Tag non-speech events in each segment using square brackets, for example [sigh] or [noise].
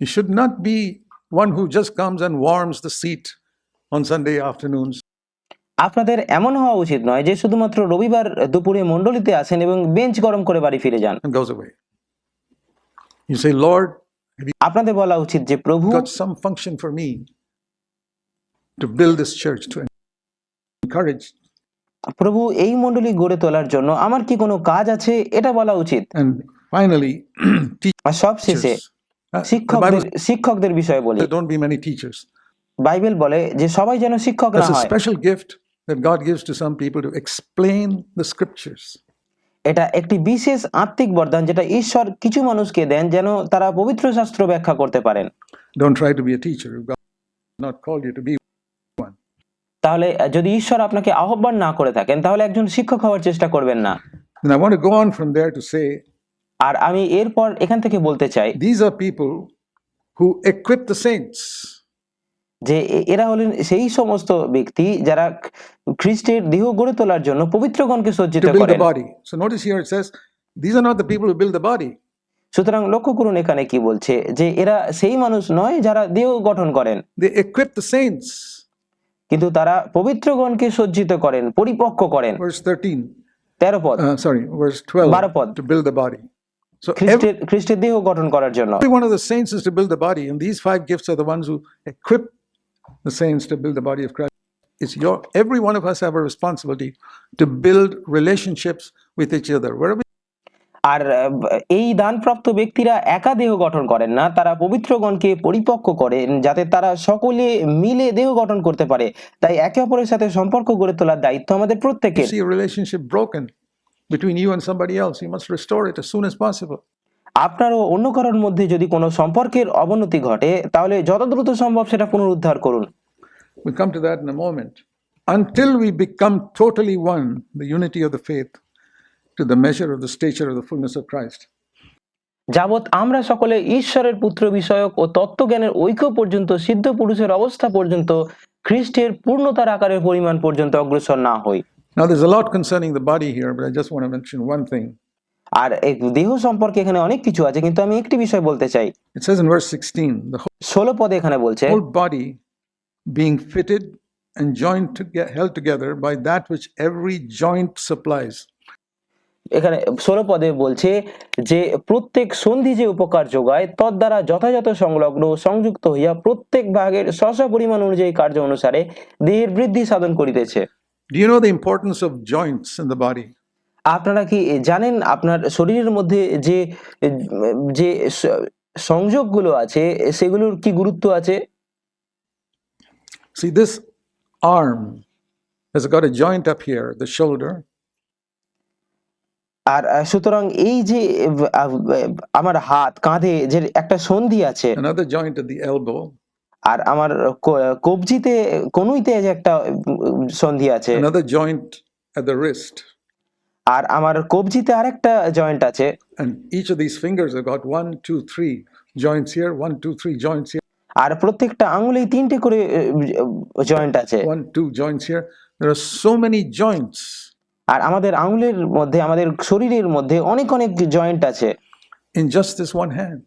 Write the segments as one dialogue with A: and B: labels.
A: He should not be one who just comes and warms the seat on Sunday afternoons.
B: আপনাদের এমন হওয়া উচিত নয় যে শুধুমাত্র রবিবার দুপুরে মন্ডলিতে আসেন এবং বেঞ্চ গরম করে বাড়ি ফিরে যান। আপনাদের বলা উচিত যে প্রভু প্রভু এই মন্ডলী গড়ে তোলার জন্য আমার কি কোনো কাজ আছে? এটা বলা উচিত। [clears throat] সব শেষে শিক্ষকদের বিষয়ে বলি।
A: Don't be many teachers
B: Bible বলে যে সবাই যেন শিক্ষক না হয়।
A: That's special gift that God gives to some people to explain the scriptures
B: এটা একটি বিশেষ আত্মিক বরদান যেটা ঈশ্বর কিছু মানুষকে দেন যেন তারা পবিত্র শাস্ত্র ব্যাখ্যা করতে পারেন।
A: Don't try to be a teacher not call you to be
B: তাহলে যদি ঈশ্বর আপনাকে আহ্বান না করে থাকেন তাহলে একজন শিক্ষক হওয়ার চেষ্টা করবেন না।
A: I want to go on from there to say
B: আর আমি এরপর এখান থেকে বলতে চাই
A: these are people who equip the saints
B: যে এরা হলেন সেই সমস্ত ব্যক্তি যারা খ্রিস্টের দেহ গড়ে তোলার জন্য পবিত্রগণকে সজ্জিত করেন।
A: So notice here it says these are not the people who build the body
B: সুতরাং লক্ষ্য করুন এখানে কি বলছে যে এরা সেই মানুষ নয় যারা দেহ গঠন করেন।
A: দে ইকুইপ দ্য সেন্টস
B: কিন্তু তারা পবিত্রগণকে সজ্জিত করেন পরিপক্ক করেন।
A: ভার্স 13
B: 13 পদ।
A: সরি ভার্স 12
B: 12 পদ।
A: To build the body Every,
B: খ্রিস্টের খ্রিস্টের দেহ গঠন করার জন্য
A: one of the saints is to build the body, and these five gifts are the ones who equip the saints to build the body of Christ. It's your every one of us have a responsibility to build relationships with each other. Wherever
B: আর এই দানপ্রাপ্ত ব্যক্তিরা একা দেহ গঠন করেন না তারা পবিত্রগণকে পরিপক্ক করেন যাতে তারা সকলে মিলে দেহ গঠন করতে পারে তাই একে অপরের সাথে সম্পর্ক গড়ে তোলার দায়িত্ব আমাদের প্রত্যেকের
A: between you and somebody else, you must restore it as soon as possible.
B: আপনার ও অন্য কারোর মধ্যে যদি কোনো সম্পর্কের অবনতি ঘটে তাহলে যত দ্রুত সম্ভব সেটা পুনরুদ্ধার করুন
A: We'll come to that in a moment. Until we become totally one, the unity of the faith, to the measure of the stature of the fullness of Christ.
B: যাবৎ আমরা সকলে ঈশ্বরের পুত্র বিষয়ক ও তত্ত্বজ্ঞানের ঐক্য পর্যন্ত সিদ্ধ পুরুষের অবস্থা পর্যন্ত খ্রিস্টের পূর্ণতার আকারের পরিমাণ পর্যন্ত অগ্রসর না হই
A: Now there's a lot concerning the body here, but I just want to mention one thing.
B: আর দেহ সম্পর্কে এখানে অনেক কিছু আছে কিন্তু আমি একটি বিষয় বলতে চাই। ষোলো পদে এখানে বলছে
A: being fitted joint held by that which every joint supplies
B: এখানে ষোলো বলছে যে প্রত্যেক সন্ধি যে উপকার যোগায় তদ দ্বারা যথাযথ সংলগ্ন সংযুক্ত হইয়া প্রত্যেক ভাগের স্বস্ব পরিমাণ অনুযায়ী কার্য অনুসারে দেহের বৃদ্ধি সাধন করিতেছে।
A: Do you know the importance of joints in the body?
B: আপনারা কি জানেন আপনার শরীরের মধ্যে যে যে সংযোগগুলো আছে সেগুলোর কি গুরুত্ব আছে
A: See, this arm has got a joint up here, the shoulder,
B: আর সুতরাং এই যে আমার হাত কাঁধে যে একটা সন্ধি আছে
A: another joint at the elbow,
B: আর আমার কবজিতে কনুইতে যে একটা সন্ধি আছে
A: another joint at the wrist.
B: আর আমার কবজিতে আরেকটা জয়েন্ট আছে
A: And each of these fingers have got one, two, three joints here, one, two, three joints here,
B: আর প্রত্যেকটা আঙুলেই তিনটে করে জয়েন্ট আছে
A: one, two joints here. There are so many joints.
B: আর আমাদের আঙুলের মধ্যে আমাদের শরীরের মধ্যে অনেক অনেক জয়েন্ট আছে
A: in just this one hand.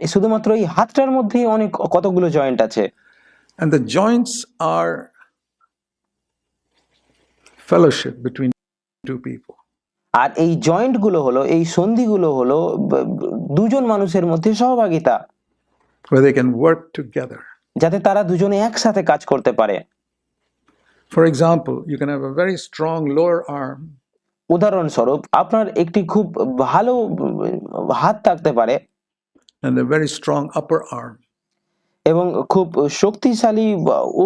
B: শুধুমাত্র এই হাতটার মধ্যেই অনেক কতগুলো জয়েন্ট আছে?
A: And the joints are fellowship between two people.
B: আর এই জয়েন্টগুলো হলো এই সন্ধিগুলো হলো দুজন মানুষের মধ্যে সহভাগিতা।
A: Where they can work together.
B: যাতে তারা দুজনে একসাথে কাজ করতে পারে।
A: For example, you can have a very strong lower arm.
B: উদাহরণস্বরূপ আপনার একটি খুব ভালো হাত থাকতে পারে।
A: And a very strong upper arm.
B: এবং খুব শক্তিশালী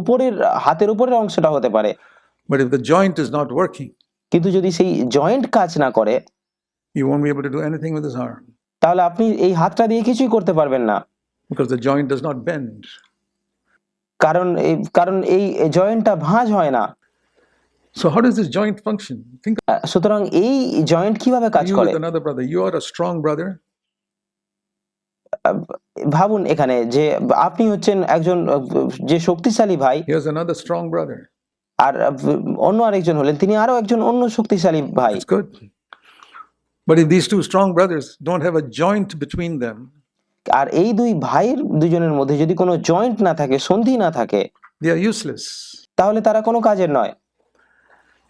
B: উপরের হাতের উপরের অংশটা হতে পারে
A: But if the joint is not working,
B: কিন্তু যদি সেই জয়েন্ট কাজ না করে
A: he won't be able to do anything with his arm
B: তাহলে আপনি এই হাতটা দিয়ে কিছুই করতে পারবেন না
A: because the joint does not bend.
B: কারণ এই কারণ এই জয়েন্টটা ভাঁজ হয় না
A: So, how does this joint function? Think
B: সুতরাং এই জয়েন্ট কীভাবে কাজ করে
A: another brother. You are a strong brother,
B: ভাবুন এখানে যে আপনি হচ্ছেন একজন যে শক্তিশালী ভাই
A: here's another
B: আর অন্য আরেকজন হলেন তিনি আরও একজন অন্য শক্তিশালী ভাই
A: But if these two strong brothers don't have a joint between them,
B: আর এই দুই ভাইয়ের দুজনের মধ্যে যদি কোনো জয়েন্ট না থাকে সন্ধি না থাকে
A: they are useless.
B: তাহলে তারা কোনো কাজের নয়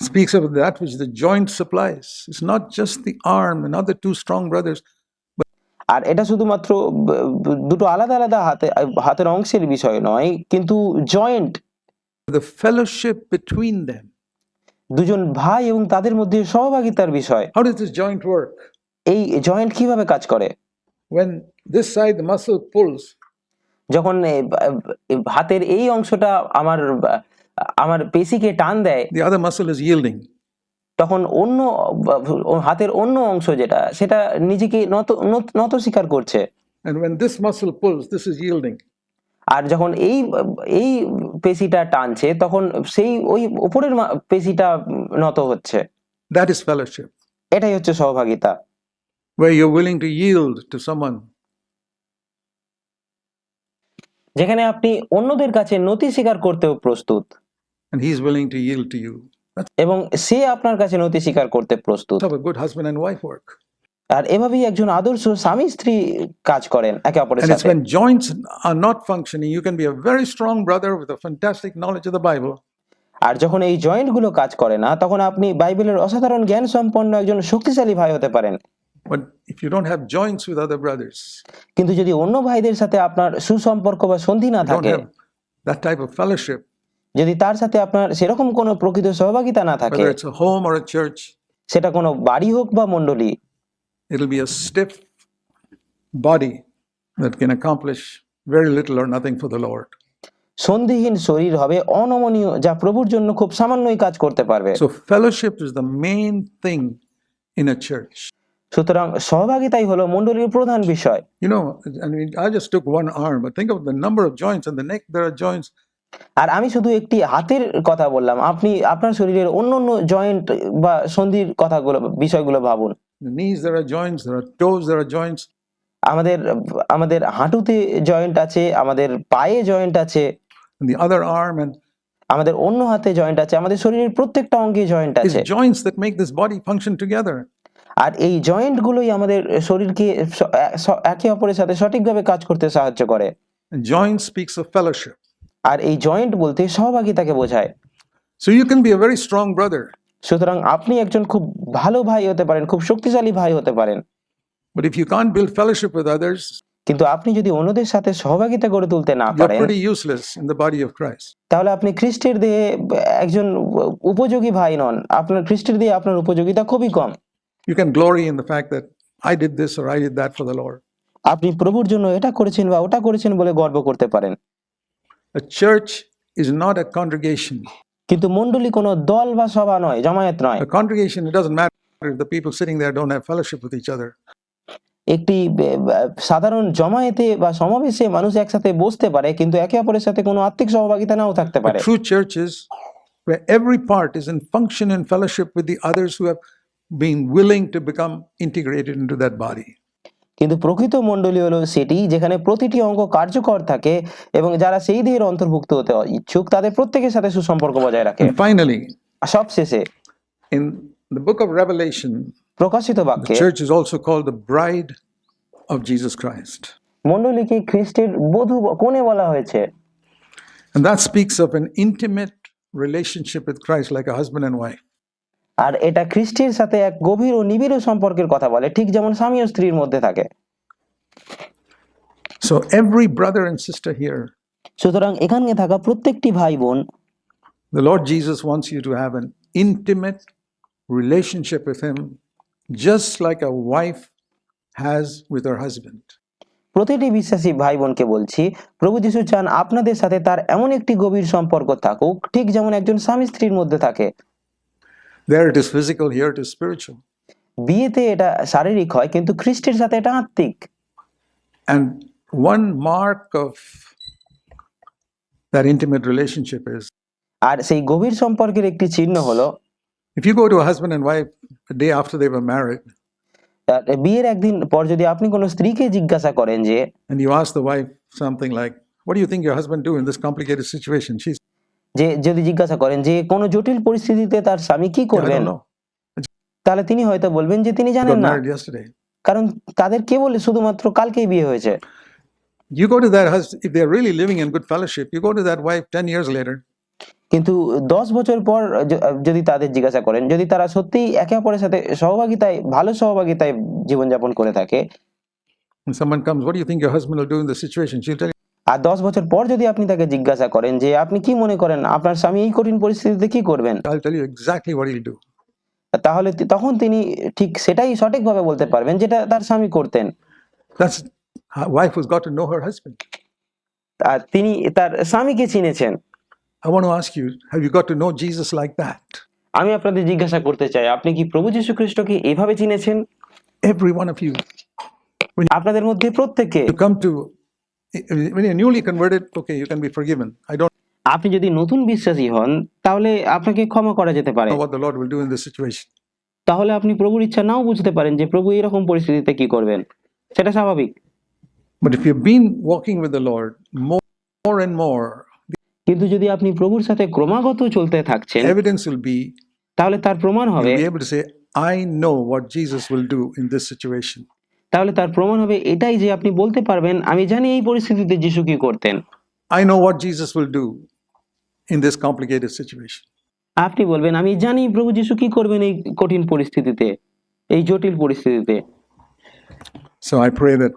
A: speaks of that which the joint supplies. It's not just the arm and other two strong brothers,
B: আর এটা শুধুমাত্র দুটো আলাদা আলাদা হাতে হাতের অংশের বিষয় নয় কিন্তু joint
A: the fellowship between them.
B: দুজন ভাই এবং তাদের মধ্যে সহভাগিতার বিষয়
A: How does this joint work?
B: এই জয়েন্ট কীভাবে কাজ করে
A: When this side, the muscle pulls,
B: যখন হাতের এই অংশটা আমার আমার পেশিকে টান দেয়
A: the other muscle is yielding.
B: তখন অন্য হাতের অন্য অংশ যেটা সেটা নিজেকে নত নত স্বীকার করছে। আর যখন এই এই পেশিটা টানছে তখন সেই ওই উপরের পেশিটা নত হচ্ছে।
A: দ্যাট ইজ ফেলোশিপ
B: এটাই হচ্ছে সহভাগিতা।
A: Were you willing to yield to someone
B: যেখানে আপনি অন্যদের কাছে নতি স্বীকার করতেও প্রস্তুত।
A: And he is willing to yield to you
B: এবং সে আপনার কাছে নতি স্বীকার করতে প্রস্তুত। আর এভাবেই একজন আদর্শ স্বামী স্ত্রী কাজ করেন একে অপরের সাথে।
A: when joints are not functioning you can be a very strong brother with a fantastic knowledge of the bible.
B: আর যখন এই জয়েন্টগুলো কাজ করে না তখন আপনি বাইবেলের অসাধারণ জ্ঞান সম্পন্ন একজন শক্তিশালী ভাই হতে পারেন।
A: But if you don't have joints with other brothers
B: কিন্তু যদি অন্য ভাইদের সাথে আপনার সুসম্পর্ক বা সন্ধি না থাকে
A: দ্যাট টাইপ অফ fellowship
B: যদি তার সাথে আপনার সেরকম কোনো প্রকৃত সহভাগিতা না থাকে
A: whether it's a home or a church,
B: সেটা কোনো বাড়ি হোক বা মণ্ডলী
A: it'll be a stiff body that can accomplish very little or nothing for the Lord.
B: সন্ধিহীন শরীর হবে অনমনীয় যা প্রভুর জন্য খুব সামান্যই কাজ করতে পারবে
A: So, fellowship is the main thing in a church.
B: সুতরাং সহভাগিতাই হলো মণ্ডলীর প্রধান বিষয়
A: You know, I mean, I just took one arm, but think of the number of joints. In the neck, there are joints.
B: আর আমি শুধু একটি হাতের কথা বললাম আপনি আপনার শরীরের অন্য অন্য জয়েন্ট বা সন্ধির কথাগুলো বিষয়গুলো ভাবুন
A: The knees, there are joints. There are toes, there are joints.
B: আমাদের আমাদের হাঁটুতে জয়েন্ট আছে আমাদের পায়ে জয়েন্ট আছে
A: the other arm, and
B: আমাদের অন্য হাতে জয়েন্ট আছে আমাদের শরীরের প্রত্যেকটা অঙ্গে জয়েন্ট আছে
A: joints that make this body function together.
B: আর এই জয়েন্ট গুলোই আমাদের শরীরকে একে অপরের সাথে সঠিকভাবে কাজ করতে সাহায্য করে
A: joint speaks of fellowship.
B: আর এই জয়েন্ট বলতে সহভাগিতাকে বোঝায়।
A: So you can be a very strong brother,
B: সুতরাং আপনি একজন খুব ভালো ভাই হতে পারেন খুব শক্তিশালী ভাই হতে পারেন।
A: But if you can't build fellowship with others,
B: কিন্তু আপনি যদি অন্যদের সাথে সহভাগিতা গড়ে তুলতে না পারেন. তাহলে আপনি খ্রিস্টের দেহে একজন উপযোগী ভাই নন। আপনার খ্রিস্টের দেহে আপনার উপযোগিতা খুবই কম।
A: You can glory in the fact that I did this or I did that for the Lord.
B: আপনি প্রভুর জন্য এটা করেছেন বা ওটা করেছেন বলে গর্ব করতে পারেন।
A: A church is not a congregation.
B: কিন্তু মণ্ডলী কোনো দল বা সভা নয় জমায়েত নয়
A: A congregation, it doesn't matter if the people sitting there don't have fellowship with each other.
B: একটি বে- বে- সাধারণ জমায়েতে বা সমাবেশে মানুষ একসাথে বসতে পারে কিন্তু একে অপরের সাথে কোনো আত্মিক সহভাগিতা নাও থাকতে পারে
A: A true church is where every part is in function and fellowship with the others who have been willing to become integrated into that body.
B: কিন্তু প্রকৃত মণ্ডলী হলো সেটি যেখানে প্রতিটি অঙ্গ কার্যকর থাকে এবং যারা সেই দেহের অন্তর্ভুক্ত হতে ইচ্ছুক তাদের প্রত্যেকের সাথে সুসম্পর্ক বজায় রাখে
A: ফাইনালি
B: সবশেষে
A: in the book of Revelation,
B: প্রকাশিত বাক্যে
A: church is also called the bride of Jesus Christ.
B: মণ্ডলীকে খ্রিস্টের বধূ কোণে বলা হয়েছে
A: And that speaks of an intimate relationship with Christ, like a husband and wife.
B: আর এটা খ্রিস্টের সাথে এক গভীর ও নিবিড় সম্পর্কের কথা বলে ঠিক যেমন স্বামী ও স্ত্রীর মধ্যে থাকে
A: So every brother and sister here,
B: সুতরাং এখানে থাকা প্রত্যেকটি ভাই বোন
A: the Lord Jesus wants you to have an intimate relationship with Him, just like a wife has with her husband.
B: প্রতিটি বিশ্বাসী ভাই বোনকে বলছি প্রভু যিশু চান আপনাদের সাথে তার এমন একটি গভীর সম্পর্ক থাকুক ঠিক যেমন একজন স্বামী স্ত্রীর মধ্যে থাকে
A: There it is physical, here it is spiritual.
B: বিয়েতে এটা শারীরিক হয় কিন্তু খ্রিস্টের সাথে এটা আত্মিক
A: And one mark of that intimate relationship is
B: আর সেই গভীর সম্পর্কের একটি চিহ্ন হলো
A: if you go to a husband and wife the day after they were married
B: আহ, বিয়ের একদিন পর যদি আপনি কোনো স্ত্রীকে জিজ্ঞাসা করেন যে
A: and you ask the wife something like, What do you think your husband do in this complicated situation? She's,
B: যে যদি জিজ্ঞাসা করেন যে কোনো জটিল পরিস্থিতিতে তার স্বামী কি করবেন তাহলে তিনি হয়তো বলবেন যে তিনি জানেন না. কারণ তাদের কেবল শুধুমাত্র কালকেই বিয়ে হয়েছে
A: You go to that husband, if they're really living in good fellowship, you go to that wife 10 years later,
B: কিন্তু দশ বছর পর যদি তাদের জিজ্ঞাসা করেন যদি তারা সত্যিই একে অপরের সাথে সহভাগিতায় ভালো সহভাগিতায় জীবনযাপন করে থাকে
A: someone comes, What do you think your husband will do in this situation? She'll tell you,
B: আর দশ বছর পর যদি আপনি তাকে জিজ্ঞাসা করেন যে আপনি কি মনে করেন আপনার স্বামী এই কঠিন পরিস্থিতিতে কি করবেন
A: I'll tell you exactly what he'll do.
B: তাহলে তখন তিনি ঠিক সেটাই সঠিকভাবে বলতে পারবেন যেটা তার স্বামী করতেন
A: wife who's got to know her husband.
B: আর তিনি তার স্বামীকে চিনেছেন
A: I want to ask you, have you got to know Jesus like that?
B: আমি আপনাদের জিজ্ঞাসা করতে চাই আপনি কি প্রভু যীশু খ্রিস্টকে এভাবে চিনেছেন
A: Every one of you.
B: আপনাদের মধ্যে প্রত্যেকে
A: You come to, when you're newly converted, okay, you can be forgiven. I don't
B: আপনি যদি নতুন বিশ্বাসী হন তাহলে আপনাকে ক্ষমা করা যেতে পারে। তাহলে আপনি প্রভুর ইচ্ছা নাও বুঝতে পারেন যে প্রভু এরকম পরিস্থিতিতে কি করবেন। সেটা স্বাভাবিক।
A: But if
B: কিন্তু যদি আপনি প্রভুর সাথে ক্রমাগত চলতে থাকছেন তাহলে তার প্রমাণ হবে
A: ইন দিস সিচুয়েশন
B: তাহলে তার প্রমাণ হবে এটাই যে আপনি বলতে পারবেন আমি জানি এই পরিস্থিতিতে যিশু কি করতেন।
A: I know what Jesus will do in this complicated situation.
B: আপনি বলবেন আমি জানি প্রভু যিশু কি করবেন এই কঠিন পরিস্থিতিতে এই জটিল পরিস্থিতিতে
A: So I pray that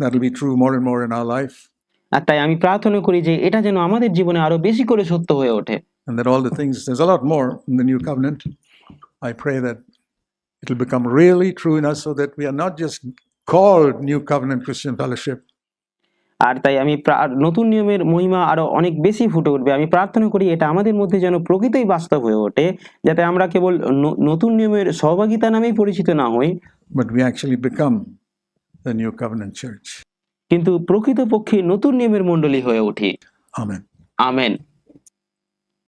A: that'll be true more and more in our life,
B: আর তাই আমি প্রার্থনা করি যে এটা যেন আমাদের জীবনে আরো বেশি করে সত্য হয়ে ওঠে
A: and that all the things, there's a lot more in the new covenant. I pray that it'll become really true in us so that we are not just called New Covenant Christian Fellowship,
B: আর তাই আমি নতুন নিয়মের মহিমা আরও অনেক বেশি ফুটে উঠবে আমি প্রার্থনা করি এটা আমাদের মধ্যে যেন প্রকৃতই বাস্তব হয়ে ওঠে যাতে আমরা কেবল নতুন নিয়মের সহভাগিতা নামেই পরিচিত না হই
A: but we actually become the New Covenant Church.
B: কিন্তু প্রকৃতপক্ষে নতুন নিয়মের মণ্ডলী হয়ে উঠি
A: Amen.
B: আমেন